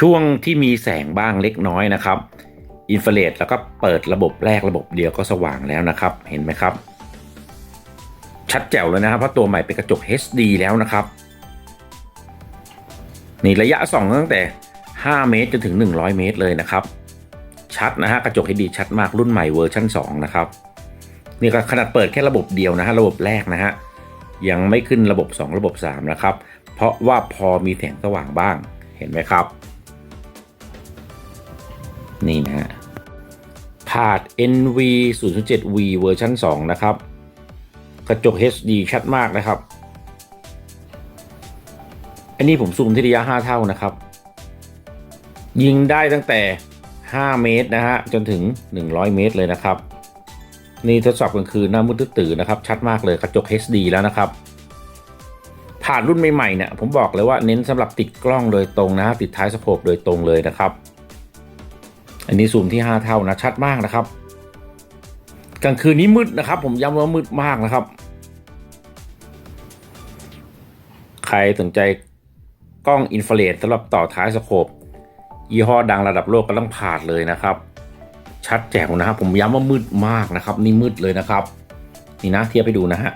ช่วงที่มีแสงบ้างเล็กน้อยนะครับอินฟราเรดแล้วก็เปิดระบบแรกระบบเดียวก็สว่างแล้วนะครับ เห็นไหมครับ ชัดแจ๋วเลยนะครับ เพราะตัวใหม่เป็นกระจก HD แล้วนะครับ นี่ระยะส่องตั้งแต่ 5 เมตรจนถึง 100 เมตรเลยนะครับ ชัดนะฮะกระจก HD ชัดมากรุ่นใหม่เวอร์ชัน2 นะครับ นี่ก็ขนาดเปิดแค่ระบบเดียวนะฮะระบบแรกนะฮะยังไม่ขึ้นระบบ 2 ระบบ 3 นะครับ เพราะว่าพอมีแสงสว่างบ้างเห็นไหมครับ นี่นะฮะพาด NV 007V เวอร์ชัน2นะครับ กระจก HD ชัดมากนะครับ อันนี้ผมซูมที่ระยะ 5 เท่านะครับ ยิงได้ตั้งแต่ 5 เมตรนะฮะ จนถึง 100 เมตรเลยนะครับ นี่ทดสอบกลางคืนหน้ามืดตื่นนะครับ ชัดมากเลยกระจก HD แล้วนะครับผ่านรุ่นใหม่ๆเนี่ยผมบอกเลยว่าเน้นสำหรับติดกล้องโดยตรงนะฮะติดท้ายสโคปโดยตรงเลยนะครับ อันนี้ซูมที่ 5 เท่านะชัดมากนะครับ กลางคืนนี้มืดนะครับ ผมย้ำว่ามืดมากนะครับ ใครสนใจกล้องอินฟราเรดสำหรับต่อท้ายสโคปยี่ห้อดังระดับโลกก็ต้องผ่านเลยนะครับ ชัดแจ๋วนะครับ ผมย้ำว่ามืดมากนะครับ นี่มืดเลยนะครับ นี่นะเทียบไปดูนะฮะ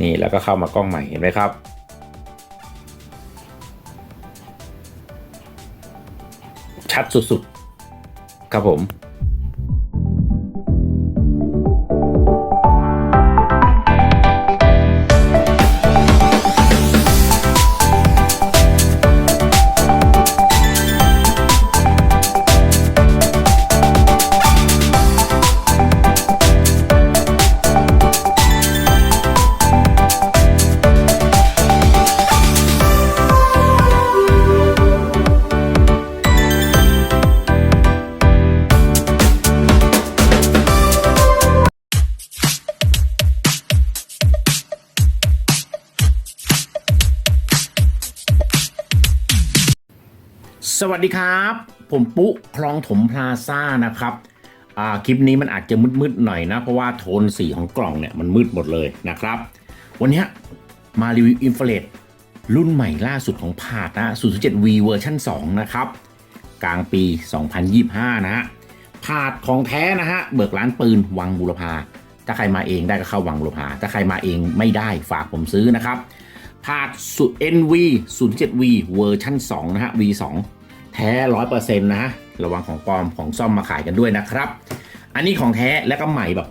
นี่แล้วก็เข้ามากล้องใหม่เห็นไหมครับชัดสุด ครับผม สวัสดีครับ ผมปุ๊คลองถมพลาซ่านะครับคลิปนี้มันอาจจะมืดๆหน่อยนะ เพราะว่าโทนสีของกล่องเนี่ยมันมืดหมดเลยนะครับ วันนี้มารีวิวอินฟราเรดรุ่นใหม่ล่าสุดของพาดนะ 007V เวอร์ชัน2นะครับ กลางปี 2025 นะฮะพาดของแท้นะฮะ เบิกร้านปืนวังบุรพา ถ้าใครมาเองได้ก็เข้าวังบุรพา ถ้าใครมาเองไม่ได้ฝากผมซื้อนะครับพาดสุด NV 07V เวอร์ชัน2นะฮะ V2 แท้ร้อยเปอร์เซ็นต์นะระวังของปลอมของซ่อมมาขายกันด้วยนะครับ อันนี้ของแท้และก็ใหม่แบบ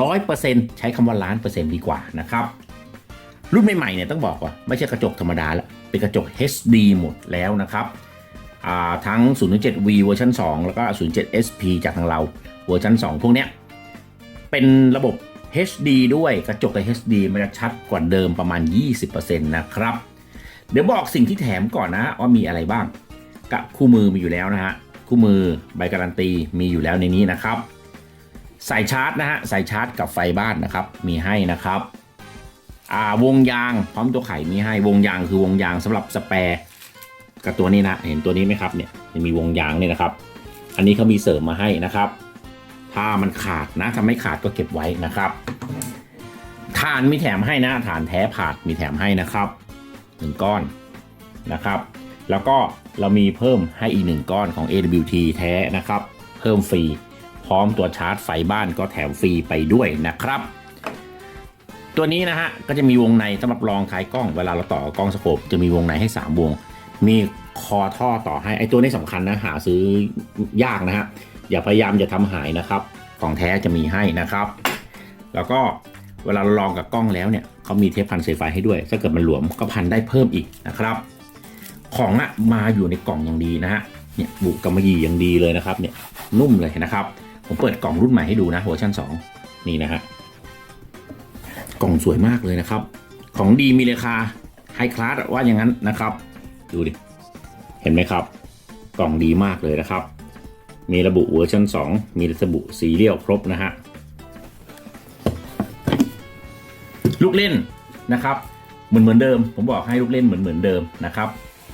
ร้อยเปอร์เซ็นต์ใช้คำว่าล้านเปอร์เซ็นต์ดีกว่านะครับรุ่นใหม่ๆเนี่ยต้องบอกว่าไม่ใช่กระจกธรรมดาแล้วเป็นกระจก HD หมดแล้วนะครับทั้ง 0.7V เวอร์ชัน2 แล้วก็ 0.7SP จากทางเราเวอร์ชัน2 พวกเนี้ยเป็นระบบ HD ด้วยกระจกใน HD มันจะชัดกว่าเดิมประมาณ 20%นะครับ เดี๋ยวบอกสิ่งที่แถมก่อนนะว่ามีอะไรบ้าง กับคู่มือมีอยู่แล้วนะฮะคู่มือใบการันตีมีอยู่แล้วในนี้นะครับสายชาร์จนะฮะสายชาร์จกับไฟบ้านนะครับมีให้นะครับอ่าวงยางพร้อมตัวไข่มีให้วงยางคือวงยางสำหรับสแปร์กับตัวนี้นะเห็นตัวนี้ไหมครับเนี่ยมีวงยางเนี่ยนะครับ อันนี้เขามีเสริมมาให้นะครับ ถ้ามันขาดนะถ้าไม่ขาดก็เก็บไว้นะครับฐานมีแถมให้นะฐานแท้ผาดมีแถมให้นะครับหนึ่งก้อนนะครับ แล้วก็เรามีเพิ่มให้อีกหนึ่งก้อนของ AWT แท้นะครับ เพิ่มฟรี พร้อมตัวชาร์จไฟบ้านก็แถมฟรีไปด้วยนะครับ ตัวนี้นะฮะก็จะมีวงในสำหรับรองท้ายกล้องเวลาเราต่อกล้องสโคปจะมีวงในให้ 3 วง มีคอท่อต่อให้ไอตัวนี้สำคัญนะหาซื้อยากนะฮะอย่าพยายามอย่าทำหายนะครับ ของแท้จะมีให้นะครับ แล้วก็เวลาเราลองกับกล้องแล้วเนี่ยเขามีเทปพันเซฟไฟให้ด้วย ถ้าเกิดมันหลวมก็พันได้เพิ่มอีกนะครับ ของอะมาอยู่ในกล่องอย่างดีนะฮะเนี่ยบุกกำมะหยี่อย่างดีเลยนะครับเนี่ยนุ่มเลยนะครับ ผมเปิดกล่องรุ่นใหม่ให้ดูนะเวอร์ชัน2 นี่นะฮะกล่องสวยมากเลยนะครับ ของดีมีราคาไฮคลาสว่าอย่างนั้นนะครับ ดูดิ เห็นไหมครับ กล่องดีมากเลยนะครับ มีระบุเวอร์ชัน2 มีระบุสีเรียลครบนะฮะลูกเล่นนะครับ เหมือนเหมือนเดิม ผมบอกให้ลูกเล่นเหมือนเหมือนเดิมนะครับ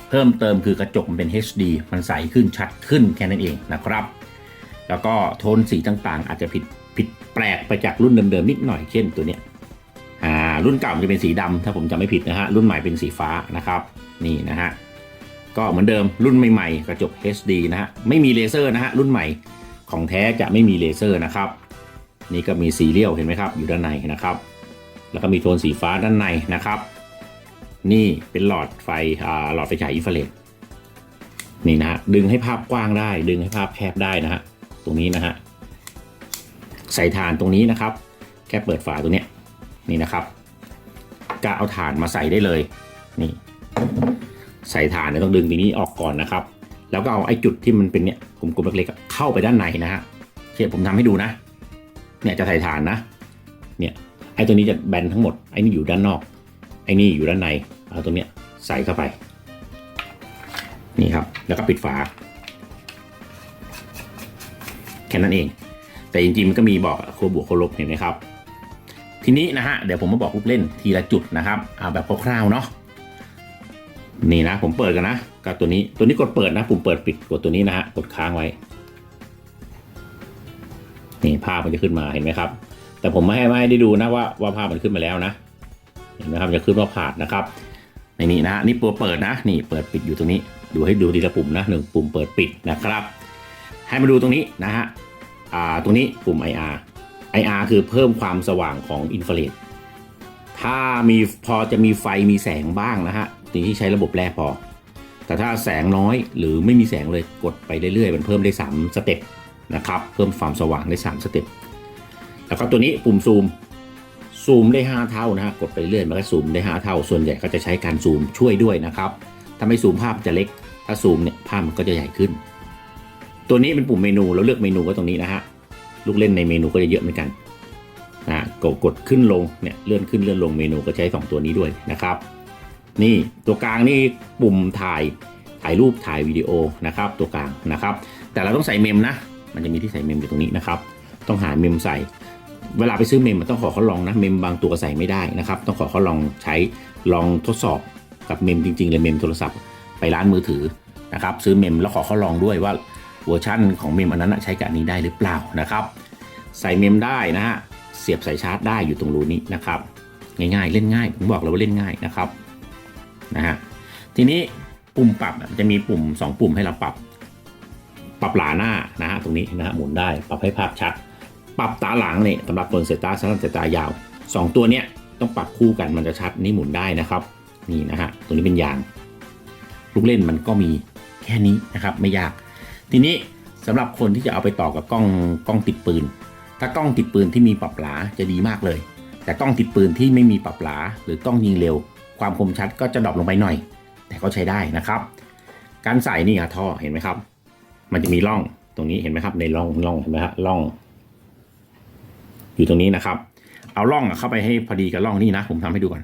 เพิ่มเติมคือกระจกมันเป็น HD มันใสขึ้นชัดขึ้นแค่นั้นเองนะครับ แล้วก็โทนสีต่างๆ อาจจะผิดผิดแปลกไปจากรุ่นเดิมๆนิดหน่อยเช่นตัวเนี้ยอ่ารุ่นเก่ามันจะเป็นสีดำถ้าผมจำไม่ผิดนะฮะรุ่นใหม่เป็นสีฟ้านะครับนี่นะฮะก็เหมือนเดิมรุ่นใหม่ๆ กระจก HD นะฮะไม่มีเลเซอร์นะฮะรุ่นใหม่ของแท้จะไม่มีเลเซอร์นะครับ นี่ก็มีซีเรียลเห็นไหมครับอยู่ด้านในนะครับ แล้วก็มีโทนสีฟ้าด้านในนะครับ นี่เป็นหลอดไฟหลอดไฟฉายอินฟราเรดนี่นะฮะดึงให้ภาพกว้างได้ ดึงให้ภาพแคบได้นะฮะตรงนี้นะฮะใส่ถ่านตรงนี้นะครับ แค่เปิดฝาตัวเนี้ยนี่นะครับกะเอาถ่านมาใส่ได้เลยนี่ใส่ถ่านเนี่ยต้องดึงตรงนี้ออกก่อนนะครับ แล้วก็เอาไอ้จุดที่มันเป็นเนี่ยกลมๆเล็กๆเข้าไปด้านในนะฮะเช่ผมทำให้ดูนะ เนี่ยจะใส่ถ่านนะ เนี่ยไอ้ตัวนี้จะแบนทั้งหมดไอ้นี่อยู่ด้านนอก อ้นี่อยู่ด้านในเอาตัวเนี้ยใส่เข้าไป นี่ครับ แล้วก็ปิดฝา แค่นั้นเอง แต่จริงๆมันก็มีบอกโคบวกโคลบเห็นไหมครับ ทีนี้นะฮะเดี๋ยวผมมาบอกลูกเล่นทีละจุดนะครับเอาแบบคร่าวๆเนาะนี่นะ ผมเปิดกันนะกับตัวนี้ตัวนี้กดเปิดนะปุ่มเปิดปิดกดตัวนี้นะฮะกดค้างไว้นี่ภาพมันจะขึ้นมาเห็นไหมครับ แต่ผมไม่ให้ไม้ได้ดูนะว่าว่าภาพมันขึ้นมาแล้วนะ เห็นไหมครับจะขึ้นว่าผ่านนะครับในนี้นะนี่ตัวเปิดนะนี่เปิดปิดอยู่ตรงนี้ ดูให้ดูทีละปุ่มนะหนึ่งปุ่มเปิดปิดนะครับ ให้มาดูตรงนี้นะฮะอ่าตรงนี้ปุ่ม IR IR คือเพิ่มความสว่างของอินฟราเรดถ้ามีพอจะมีไฟมีแสงบ้างนะฮะทีนี้ใช้ระบบแรกพอ แต่ถ้าแสงน้อยหรือไม่มีแสงเลยกดไปเรื่อยๆ มันเพิ่มได้ 3 สเต็ปนะครับ เพิ่มความสว่างได้ 3 สเต็ป แล้วก็ตัวนี้ปุ่มซูม ซูมได้ 5 เท่านะฮะกดไปเรื่อยมันก็ซูมได้ 5 เท่า ส่วนใหญ่ก็จะใช้การซูมช่วยด้วยนะครับถ้าไม่ซูมภาพจะเล็ก ถ้าซูมเนี่ยภาพมันก็จะใหญ่ขึ้น ตัวนี้เป็นปุ่มเมนูเราเลือกเมนูก็ตรงนี้นะฮะลูกเล่นในเมนูก็จะเยอะเหมือนกันนะกดกดขึ้นลงเนี่ยเลื่อนขึ้นเลื่อนลงเมนูก็ใช้ 2 ตัวนี้ด้วยนะครับ นี่ตัวกลางนี่ปุ่มถ่ายถ่ายรูปถ่ายวิดีโอนะครับ ตัวกลางนะครับ แต่เราต้องใส่เมมนะ มันจะมีที่ใส่เมมอยู่ตรงนี้นะครับ ต้องหาเมมใส่ เวลาไปซื้อเมมมันต้องขอเขาลองนะเมมบางตัวใส่ไม่ได้นะครับ ต้องขอเขาลองใช้ลองทดสอบกับเมมจริงๆเลยเมมโทรศัพท์ไปร้านมือถือนะครับซื้อเมมแล้วขอเขาลองด้วยว่าเวอร์ชั่นของเมมอันนั้นใช้กับอันนี้ได้หรือเปล่านะครับ ใส่เมมได้นะฮะเสียบสายชาร์จได้อยู่ตรงรูนี้นะครับง่ายๆ เล่นง่ายผมบอกเลยว่าเล่นง่ายนะครับนะฮะทีนี้ปุ่มปรับจะมีปุ่ม 2 ปุ่มให้เราปรับ ปรับหลาหน้านะฮะตรงนี้นะฮะหมุนได้ปรับให้ภาพชัด ปรับตาหลังเนี่ยสำหรับคนสายตาสั้นสายตายาว 2 ตัวเนี้ยต้องปรับคู่กันมันจะชัดนี่หมุนได้นะครับ นี่นะฮะตัวนี้เป็นยาง ลูกเล่นมันก็มีแค่นี้นะครับไม่ยาก ทีนี้สำหรับคนที่จะเอาไปต่อกับกล้องกล้องติดปืน ถ้ากล้องติดปืนที่มีปรับหลาจะดีมากเลย แต่กล้องติดปืนที่ไม่มีปรับหลาหรือกล้องยิงเร็ว ความคมชัดก็จะดรอปลงไปหน่อย แต่ก็ใช้ได้นะครับ การใส่นี่อะท่อเห็นไหมครับ มันจะมีร่องตรงนี้เห็นไหมครับในร่องร่องเห็นไหมฮะร่อง อยู่ตรงนี้นะครับ เอาร่องเข้าไปให้พอดีกับร่องนี่นะ ผมทำให้ดูก่อน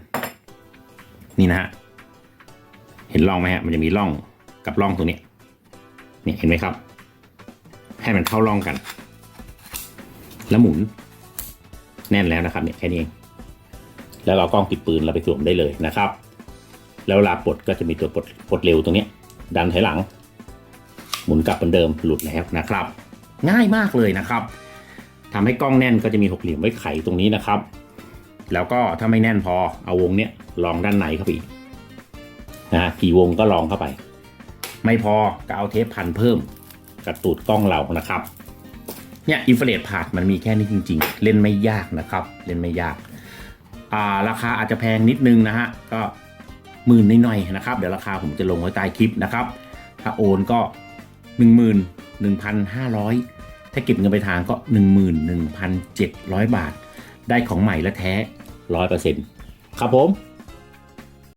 นี่นะฮะ เห็นร่องไหมฮะ มันจะมีร่องกับร่องตรงนี้เนี่ยเห็นไหมครับ ให้มันเข้าร่องกัน แล้วหมุน แน่นแล้วนะครับเนี่ยแค่นี้เอง แล้วเรากล้องติดปืนเราไปสวมได้เลยนะครับ แล้วเวลาปลดก็จะมีตัวปลดปลดเร็วตรงนี้ดันถอยหลัง หมุนกลับเหมือนเดิมหลุดแล้วนะครับ ง่ายมากเลยนะครับ ทำให้กล้องแน่นก็จะมีหกเหลี่ยมไว้ไขตรงนี้นะครับ แล้วก็ถ้าไม่แน่นพอเอาวงเนี้ยลองด้านในเข้าไปนะฮะกี่วงก็ลองเข้าไป ไม่พอก็เอาเทปพันเพิ่มกับตูดกล้องเรานะครับเนี่ยอินฟราเรดพาดมันมีแค่นี้จริง ๆ เล่นไม่ยากนะครับ เล่นไม่ยากอ่าราคาอาจจะแพงนิดนึงนะฮะก็หมื่นหน่อยๆนะครับ เดี๋ยวราคาผมจะลงไว้ใต้คลิปนะครับ ถ้าโอนก็ 1 1 5 0 0 ถ้าเก็บเงินไปทางก็ 11,700 บาท ได้ของใหม่และแท้ 100%ครับผม